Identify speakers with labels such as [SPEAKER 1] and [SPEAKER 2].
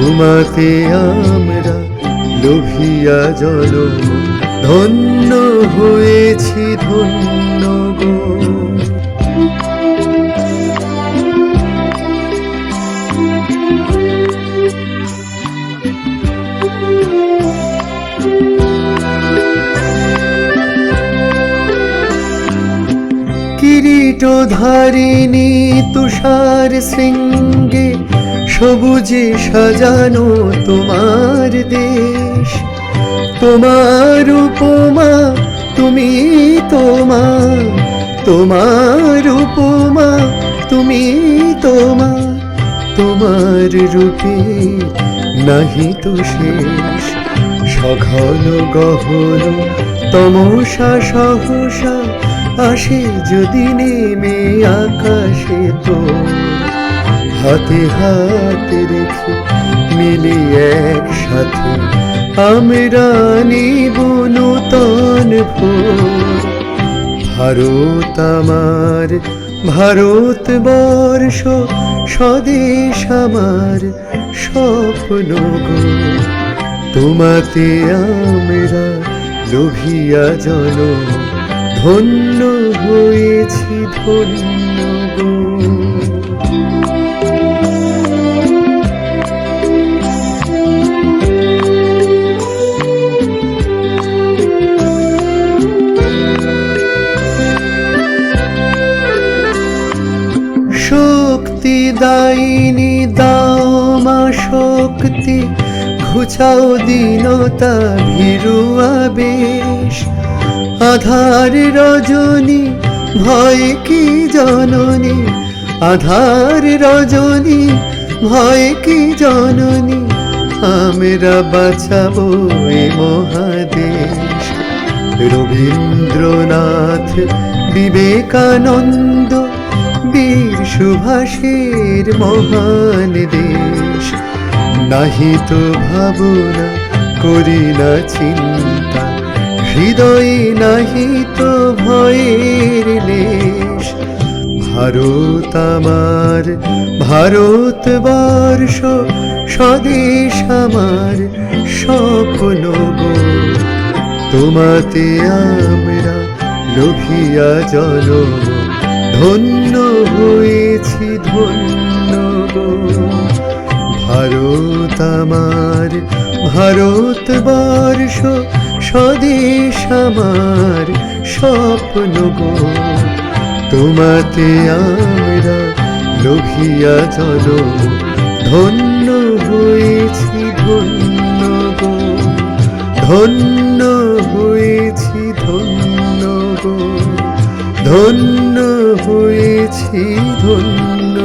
[SPEAKER 1] তোমাতে আমরা লোভিয়া জল ধন্য হয়েছি ধন্য গো। ধারিণী তুষার শৃঙ্গে সবুজে সাজানো তোমার দেশ। তোমার উপমা, তুমি তোমার তোমার উপমা, তুমি তোমার তোমার রূপে নাহি তো শেষ, সঘন গহন, তমসা সহসা আসে যদি নেমে আকাশে তো হাতে হাতে রেখে মিলে একসাথে আমরা নিব নূতন ভোর। ভারত আমার, ভারত বর্ষ, স্বদেশ আমার স্বপ্ন গো। তোমাতে আমরা লোভিয়া জন ধন্য হয়েছি ধন্য গো। শক্তি দাইনি দাও মা শক্তি। ঘুচাও দীনতা ভীরুয়া বেশ আধার রজনী, ভয় কি জননী? আধার রজনী, ভয় কি জননী? আমরা বাঁচাবো এ মহাদেশ। রবীন্দ্রনাথ বিবেকানন্দ, বীর সুভাষের মহান দেশ। নাহি তো ভাবনা করি না চিন্তা হৃদয়ে নাহি তো ভয়ের লেশ ভারত আমার, ভারত বর্ষ, স্বদেশ আমার, স্বপ্ন তোমাতে আমরা লোভিয়া জল ধন্য হয়েছি ধন্য ভারত আমার, ভারত বর্ষ স্বদেশ আমার স্বপ্ন গো। তোমাতে আমরা লোভিয়া জল, ধন্য হয়েছি, ধন্য গো। ধন্য হয়েছি, ধন্য গো। ধন্য হয়েছি, ধন্য